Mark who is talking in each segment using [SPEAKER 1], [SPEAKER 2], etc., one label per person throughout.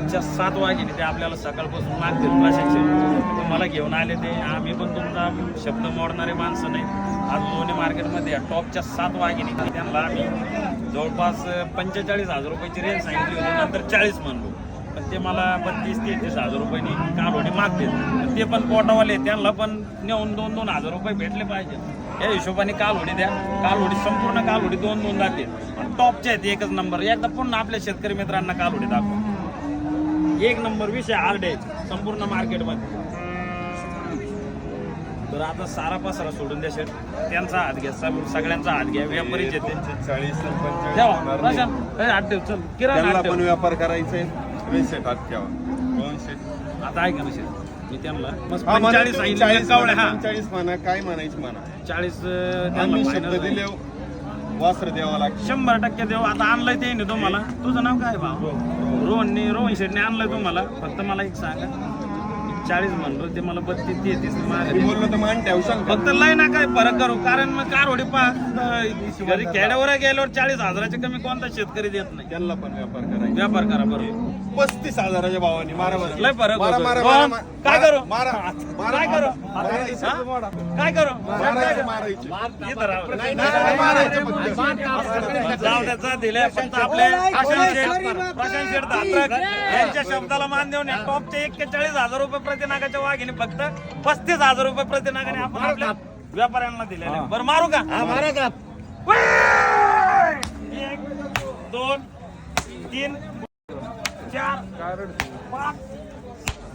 [SPEAKER 1] टॉपच्या सात वाजेने ते आपल्याला सकाळपासून मागतील प्रशासन तुम्हाला घेऊन आले ते. आम्ही पण तुमचा शब्द मोडणारे माणसं नाही. आज लोणी मार्केटमध्ये या टॉपच्या सात वाजेने त्यांना आम्ही जवळपास पंचेचाळीस हजार रुपयाची रेंज सांगितली होती. नंतर चाळीस म्हणलो. पण ते मला बत्तीस तेहतीस हजार रुपयांनी कालवडी मागतील. ते पण पोटावाले त्यांना पण नेऊन दोन दोन हजार रुपये भेटले पाहिजे. या हिशोबाने कालवडी द्या. कालवडी संपूर्ण कालवडी दोन दोन जाते पण टॉपचे आहेत एकच नंबर एकदा पुन्हा आपल्या शेतकरी मित्रांना कालवडी दाखवा. एक नंबर विषय हार्ड आहे संपूर्ण मार्केटमध्ये तर आता सारा पसारा सोडून द्या शेट त्यांचा हात घ्या सग- सगळ्यांचा हात घ्या त्यांचे
[SPEAKER 2] चाळीस
[SPEAKER 1] ठेवा. चल. किराणा.
[SPEAKER 2] पण व्यापार करायचा आहे हात ठेवा. दोन सेट
[SPEAKER 1] आता ऐका ना शेट मी त्यांना
[SPEAKER 2] हा, चाळीस
[SPEAKER 1] हा.
[SPEAKER 2] म्हणा, काय म्हणायचं म्हणा.
[SPEAKER 1] चाळीस.
[SPEAKER 2] दिले वासर द्यावा लागतो.
[SPEAKER 1] शंभर टक्के देऊ आता आणलंय ते नाही तुम्हाला. तुझं नाव काय भाऊ? रोहनने रोहन शेटने आणलंय तुम्हाला. फक्त मला एक सांगा. चाळीस म्हणलो ते मला बत्तीस तेहतीस
[SPEAKER 2] मी. बोललो तर मान ठेवू सांग
[SPEAKER 1] फक्त लय ना काय फरक करू कारण मग कार होडी पा घरी खेड्यावर गेल्यावर चाळीस हजाराचे कमी कोणता शेतकरी देत नाही
[SPEAKER 2] त्यांना पण व्यापार करायचा
[SPEAKER 1] व्यापार करा बरोबर
[SPEAKER 2] पस्तीस हजाराच्या भावाने मारा बरं.
[SPEAKER 1] लय फरक
[SPEAKER 2] मारा
[SPEAKER 1] होतो.
[SPEAKER 2] मारा
[SPEAKER 1] काय करू?
[SPEAKER 2] मारा मारा
[SPEAKER 1] काय करू? हा? काय करू
[SPEAKER 2] मारायचं, मारायचं.
[SPEAKER 1] इथं राहा.
[SPEAKER 2] नाही, नाही, मारायचं फक्त.
[SPEAKER 1] जाऊ द्या, जा दिले फक्त आपले प्रशांत शेठ प्रशांत शेठ धात्रक यांच्या शब्दाला मान देऊन या टॉपचे एक्केचाळीस हजार रुपये प्रतिनागाच्या वाघिणी फक्त पस्तीस हजार रुपये प्रतिनागाने आपण आपल्या व्यापाऱ्यांना दिले बरं मारू का? मारा का एक दोन तीन चार पाच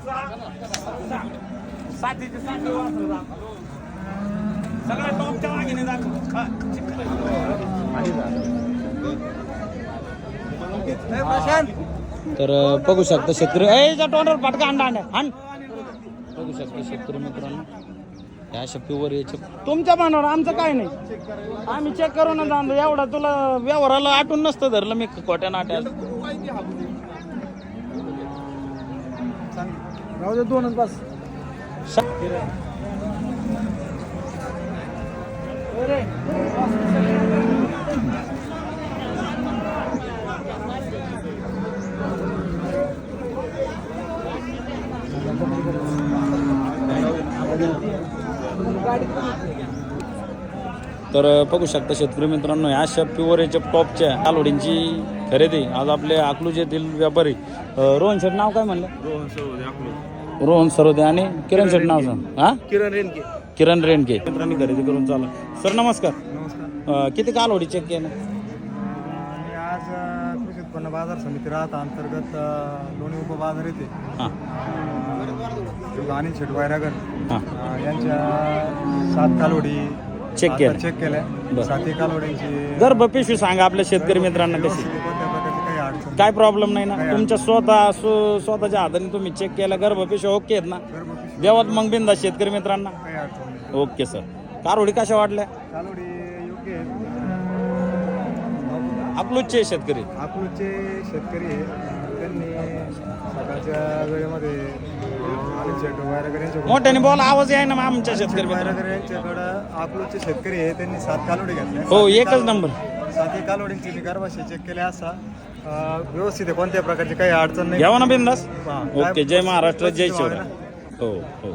[SPEAKER 1] सहा सहा. सातीचे साती वासरं दाखव. सगळ्या टॉपच्या वाघिणी दाखव. हा. तर बघू शकता शेतकरी ए जा तोंडावर पटका अंडा अंडा. हाण बघू शकता शेतकरी मित्रांनो. या अशा प्युअर याच्या तुमच्या मनावर आमचं काय नाही. आम्ही चेक करूनच आणलो. एवढा तुला व्यवहाराला आठवून नसतं धरलं मी खोट्या नाट्याला.
[SPEAKER 3] राहू दे दोनच बस.
[SPEAKER 1] तर बघू शकता शेतकरी मित्रांनो या अशा प्युअर याच्या टॉपच्या कालवडींची खरेदी. आज आपले अकलूज येथील व्यापारी रोहन शेठ नाव काय म्हणलं?
[SPEAKER 2] रोहन.
[SPEAKER 1] रोहन सरोदे आणि किरण शेठ नाव सांग. हा?
[SPEAKER 2] किरण रेणके.
[SPEAKER 1] किरण रेणके. मित्रांनी खरेदी करून चालू सर नमस्कार.
[SPEAKER 3] नमस्कार.
[SPEAKER 1] अं, किती कालवडी चेक केलं?
[SPEAKER 3] आज कृषी उत्पन्न बाजार समिती राहता अंतर्गत लोणी उपबाजार येथे
[SPEAKER 1] हां.
[SPEAKER 3] अनिल शेट वैरागर
[SPEAKER 1] हां.
[SPEAKER 3] अ, यांच्या सात कालोडी
[SPEAKER 1] चेक
[SPEAKER 3] आता
[SPEAKER 1] केलं.
[SPEAKER 3] चेक
[SPEAKER 1] बरं.
[SPEAKER 3] केल्या सातही
[SPEAKER 1] सांगा आपल्या शेतकरी मित्रांना कशी?
[SPEAKER 3] व्यवस्थित कोणत्या प्रकारची काही अडचण
[SPEAKER 1] काय प्रॉब्लेम नाही ना? तुमच्या स्वतः स्व- स्वतःच्या हाताने तुम्ही चेक केला गर्भ पिशवी ओके आहेत ना?
[SPEAKER 3] पिशवी
[SPEAKER 1] देवात मग बिंदा शेतकरी मित्रांना.
[SPEAKER 3] काही अडचण नाही.
[SPEAKER 1] Okay sir. कारवडी कशा वाटल्या
[SPEAKER 3] कालोडी योग्य आहेत.
[SPEAKER 1] अकलूजचे शेतकरी.
[SPEAKER 3] अकलूजचे शेतकरी आहे. त्यांनी सकाळच्या वेळेमध्ये
[SPEAKER 1] मोठ्याने बोला आवाज आहे ना आमच्या शेतकरी
[SPEAKER 3] वैरागर यांच्याकडं अकलूजचे शेतकरी आहे त्यांनी सात कालोडी घेतल्या
[SPEAKER 1] हो एकच नंबर.
[SPEAKER 3] सातही कालोडींची मी गर्भाशय चेक केले असा. व्यवस्थित आहे कोणत्या प्रकारची काही अडचण नाही.
[SPEAKER 1] घ्यावा ना बिंदास. ओके जय महाराष्ट्र जय शिवराय. हो हो.